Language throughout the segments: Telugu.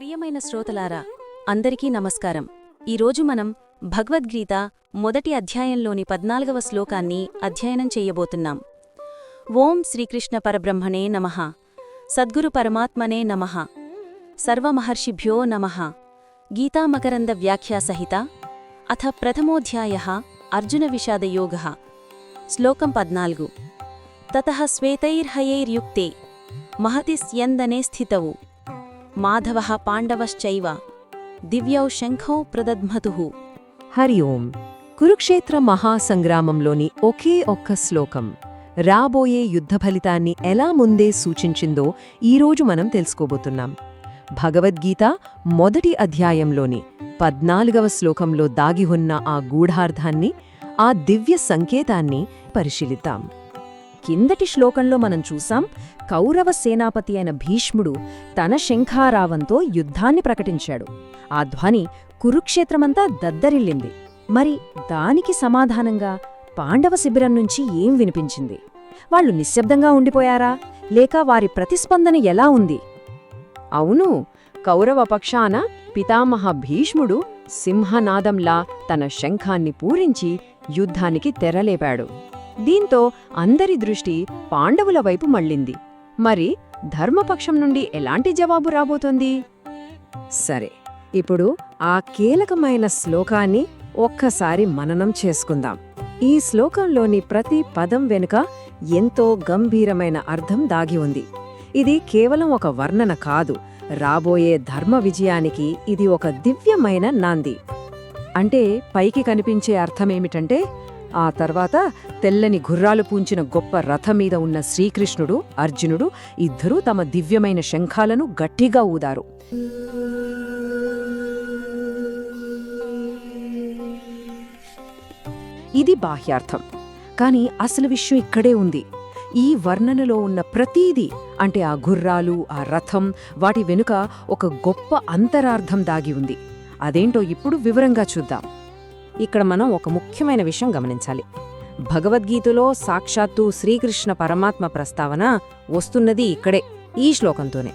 ప్రియమైన శ్రోతలారా అందరికీ నమస్కారం. ఈరోజు మనం భగవద్గీత మొదటి అధ్యాయంలోని పద్నాలుగవ శ్లోకాన్ని అధ్యయనం చెయ్యబోతున్నాం ఓం శ్రీకృష్ణ పరబ్రహ్మణే నమః. సద్గురు పరమాత్మనే నమః. సర్వమహర్షిభ్యో నమః. గీతామకరంద వ్యాఖ్యాసహిత అథ ప్రథమోధ్యాయ అర్జున విషాదయోగ శ్లోకం పద్నాలుగు. తత శ్వేతైర్హయైర్యుక్తే. మహతి స్యందనే స్థితవు. మాధవ పాండవశ్చైవ దివ్యౌ శంఖౌ ప్రదద్మతు హరి ఓం. కురుక్షేత్ర మహాసంగ్రామంలోని ఒకే ఒక్క శ్లోకం. రాబోయే యుద్ధ ఫలితాన్ని ఎలా ముందే సూచించిందో ఈరోజు మనం తెలుసుకోబోతున్నాం. భగవద్గీత మొదటి అధ్యాయంలోని పద్నాలుగవ శ్లోకంలో దాగి ఉన్న ఆ గూఢార్థాన్ని ఆ దివ్య సంకేతాన్ని పరిశీలిద్దాం. కిందటి శ్లోకంలో మనం చూసాం కౌరవ సేనాపతి అయిన భీష్ముడు తన శంఖారావంతో యుద్ధాన్ని ప్రకటించాడు. ఆ ధ్వని కురుక్షేత్రమంతా దద్దరిల్లింది. మరి దానికి సమాధానంగా పాండవ శిబిరం నుంచి ఏం వినిపించింది? వాళ్ళు నిశ్శబ్దంగా ఉండిపోయారా? లేక వారి ప్రతిస్పందన ఎలా ఉంది? అవును కౌరవ పక్షాన పితామహ భీష్ముడు సింహనాదంలా తన శంఖాన్ని పూరించి యుద్ధానికి తెరలేపాడు. దీంతో అందరి దృష్టి పాండవుల వైపు మళ్ళింది. మరి ధర్మపక్షం నుండి ఎలాంటి జవాబు రాబోతోంది? సరే ఇప్పుడు ఆ కీలకమైన శ్లోకాన్ని ఒక్కసారి మననం చేసుకుందాం. ఈ శ్లోకంలోని ప్రతి పదం వెనుక ఎంతో గంభీరమైన అర్థం దాగి ఉంది. ఇది కేవలం ఒక వర్ణన కాదు. రాబోయే ధర్మ విజయానికి ఇది ఒక దివ్యమైన నాంది. అంటే పైకి కనిపించే అర్థమేమిటంటే ఆ తర్వాత తెల్లని గుర్రాలు పూంచిన గొప్ప రథం మీద ఉన్న శ్రీకృష్ణుడు అర్జునుడు ఇద్దరూ తమ దివ్యమైన శంఖాలను గట్టిగా ఊదారు. ఇది బాహ్యార్థం. కాని అసలు విషయం ఇక్కడే ఉంది. ఈ వర్ణనలో ఉన్న ప్రతీదీ అంటే ఆ గుర్రాలు ఆ రథం వాటి వెనుక ఒక గొప్ప అంతరార్థం దాగి ఉంది. అదేంటో ఇప్పుడు వివరంగా చూద్దాం. ఇక్కడ మనం ఒక ముఖ్యమైన విషయం గమనించాలి. భగవద్గీతలో సాక్షాత్తు శ్రీకృష్ణ పరమాత్మ ప్రస్తావన వస్తున్నది ఇక్కడే ఈ శ్లోకంతోనే.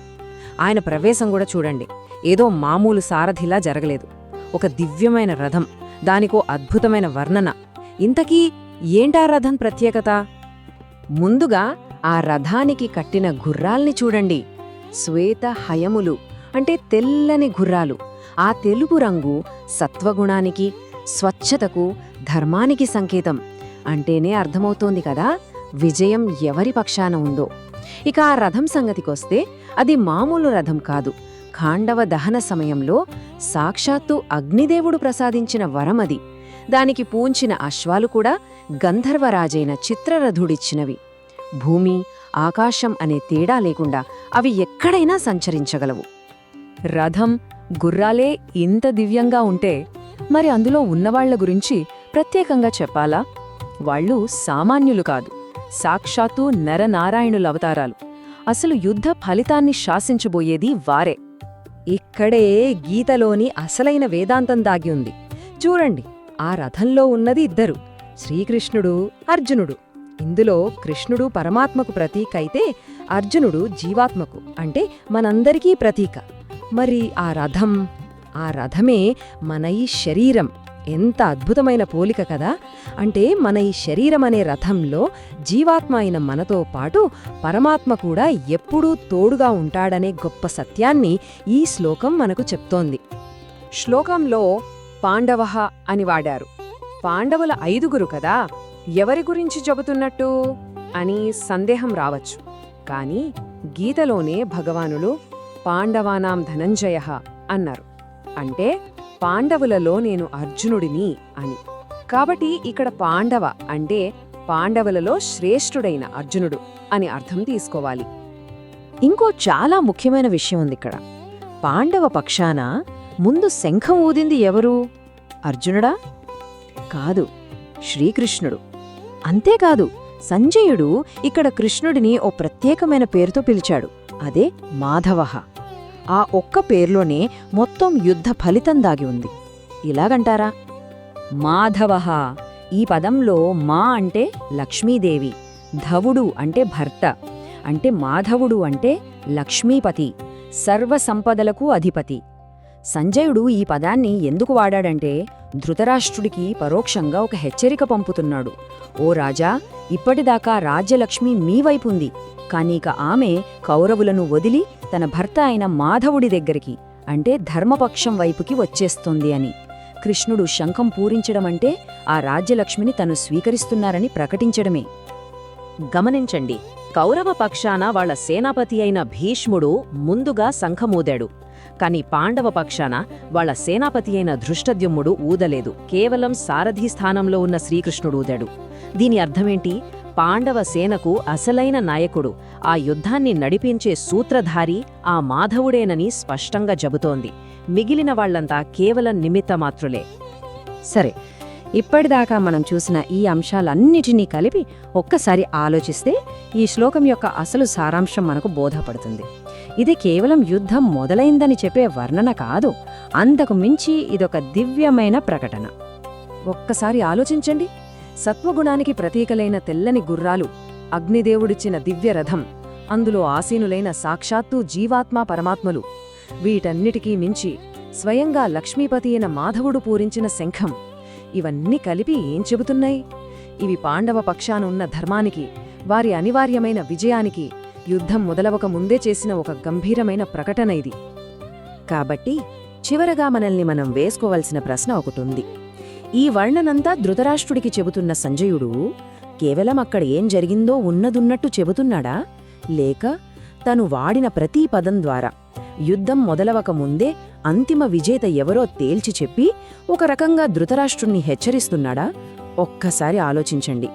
ఆయన ప్రవేశం కూడా చూడండి ఏదో మామూలు సారథిలా జరగలేదు. ఒక దివ్యమైన రథం దానికో అద్భుతమైన వర్ణన. ఇంతకీ ఏంటా రథం ప్రత్యేకత? ముందుగా ఆ రథానికి కట్టిన గుర్రాల్ని చూడండి. శ్వేత హయములు అంటే తెల్లని గుర్రాలు. ఆ తెలుపు రంగు సత్వగుణానికి స్వచ్ఛతకు ధర్మానికి సంకేతం. అంటేనే అర్థమవుతోంది కదా విజయం ఎవరి పక్షాన ఉందో. ఇక ఆ రథం సంగతికొస్తే అది మామూలు రథం కాదు. ఖాండవ దహన సమయంలో సాక్షాత్తు అగ్నిదేవుడు ప్రసాదించిన వరమది దానికి పూంచిన అశ్వాలు కూడా గంధర్వరాజైన చిత్రరథుడిచ్చినవి. భూమి ఆకాశం అనే తేడా లేకుండా అవి ఎక్కడైనా సంచరించగలవు. రథం గుర్రాలే ఇంత దివ్యంగా ఉంటే మరి అందులో ఉన్నవాళ్ళ గురించి ప్రత్యేకంగా చెప్పాలా? వాళ్ళు సామాన్యులు కాదు. సాక్షాత్తు నరనారాయణుల అవతారాలు. అసలు యుద్ధ ఫలితాన్ని శాసించబోయేది వారే. ఇక్కడే గీతలోని అసలైన వేదాంతం దాగి ఉంది. చూడండి ఆ రథంలో ఉన్నది ఇద్దరు శ్రీకృష్ణుడు అర్జునుడు. ఇందులో కృష్ణుడు పరమాత్మకు ప్రతీక అయితే అర్జునుడు జీవాత్మకు అంటే మనందరికీ ప్రతీక. మరి ఆ రథం? ఆ రథమే మన ఈ శరీరం. ఎంత అద్భుతమైన పోలిక కదా! అంటే మన ఈ శరీరం అనే రథంలో జీవాత్మ అయిన మనతో పాటు పరమాత్మ కూడా ఎప్పుడూ తోడుగా ఉంటాడనే గొప్ప సత్యాన్ని ఈ శ్లోకం మనకు చెప్తోంది. శ్లోకంలో పాండవ అని వాడారు. పాండవుల ఐదుగురు కదా! ఎవరి గురించి చెబుతున్నట్టు? అని సందేహం రావచ్చు. కానీ గీతలోనే భగవానులు పాండవానాం ధనంజయ అన్నారు. అంటే పాండవులలో నేను అర్జునుడిని అని. కాబట్టి ఇక్కడ పాండవ అంటే పాండవులలో శ్రేష్ఠుడైన అర్జునుడు అని అర్థం తీసుకోవాలి. ఇంకో చాలా ముఖ్యమైన విషయం ఉంది ఇక్కడ. పాండవ పక్షాన ముందు శంఖం ఊదింది ఎవరు? అర్జునుడా? కాదు శ్రీకృష్ణుడు. అంతేకాదు సంజయుడు ఇక్కడ కృష్ణుడిని ఓ ప్రత్యేకమైన పేరుతో పిలిచాడు. అదే మాధవః ఆ ఒక్క పేర్లోనే మొత్తం యుద్ధ ఫలితం దాగి ఉంది. ఇలాగంటారా? మాధవహ ఈ పదంలో మా అంటే లక్ష్మీదేవి ధవుడు అంటే భర్త అంటే మాధవుడు అంటే లక్ష్మీపతి సర్వసంపదలకు అధిపతి. సంజయుడు ఈ పదాన్ని ఎందుకు వాడాడంటే ధృతరాష్ట్రుడికి పరోక్షంగా ఒక హెచ్చరిక పంపుతున్నాడు. ఓ రాజా ఇప్పటిదాకా రాజ్యలక్ష్మి మీ వైపుంది కానీక ఆమె కౌరవులను వదిలి తన భర్త అయిన మాధవుడి దగ్గరికి అంటే ధర్మపక్షం వైపుకి వచ్చేస్తోంది అని. కృష్ణుడు శంఖం పూరించడమంటే ఆ రాజ్యలక్ష్మిని తను స్వీకరిస్తున్నారని ప్రకటించడమే. గమనించండి కౌరవ పక్షాన వాళ్ళ సేనాపతి అయిన భీష్ముడు ముందుగా శంఖమూదాడు. కాని పాండవ పక్షాన వాళ్ళ సేనాపతి అయిన ధృష్టద్యుమ్ముడు ఊదలేదు. కేవలం సారథి స్థానంలో ఉన్న శ్రీకృష్ణుడు ఊదాడు. దీని అర్థమేంటి? పాండవ సేనకు అసలైన నాయకుడు. ఆ యుద్ధాన్ని నడిపించే సూత్రధారి ఆ మాధవుడేనని స్పష్టంగా చెబుతోంది. మిగిలిన వాళ్ళంతా కేవలం నిమిత్తమాత్రులే. సరే ఇప్పటిదాకా మనం చూసిన ఈ అంశాలన్నిటినీ కలిపి ఒక్కసారి ఆలోచిస్తే ఈ శ్లోకం యొక్క అసలు సారాంశం మనకు బోధపడుతుంది. ఇది కేవలం యుద్ధం మొదలైందని చెప్పే వర్ణన కాదు అంతకు మించి ఇదొక దివ్యమైన ప్రకటన. ఒక్కసారి ఆలోచించండి. సత్వగుణానికి ప్రతీకలైన తెల్లని గుర్రాలు అగ్నిదేవుడిచ్చిన దివ్యరథం అందులో ఆసీనులైన సాక్షాత్తు జీవాత్మా పరమాత్మలు. వీటన్నిటికీ మించి స్వయంగా లక్ష్మీపతి అయిన మాధవుడు పూరించిన శంఖం. ఇవన్నీ కలిపి ఏం చెబుతున్నాయి? ఇవి పాండవ పక్షాన ఉన్న ధర్మానికి వారి అనివార్యమైన విజయానికి యుద్ధం మొదలవక ముందే చేసిన ఒక గంభీరమైన ప్రకటన ఇది. కాబట్టి చివరగా మనల్ని మనం వేసుకోవలసిన ప్రశ్న ఒకటుంది ఈ వర్ణనంతా ధృతరాష్ట్రుడికి చెబుతున్న సంజయుడు కేవలం అక్కడ ఏం జరిగిందో ఉన్నదున్నట్టు చెబుతున్నాడా? లేక తను వాడిన ప్రతి పదం ద్వారా యుద్ధం మొదలవక ముందే అంతిమ విజేత ఎవరో తేల్చి చెప్పి ఒక రకంగా ధృతరాష్ట్రుణ్ణి హెచ్చరిస్తున్నాడా? ఒక్కసారి ఆలోచించండి.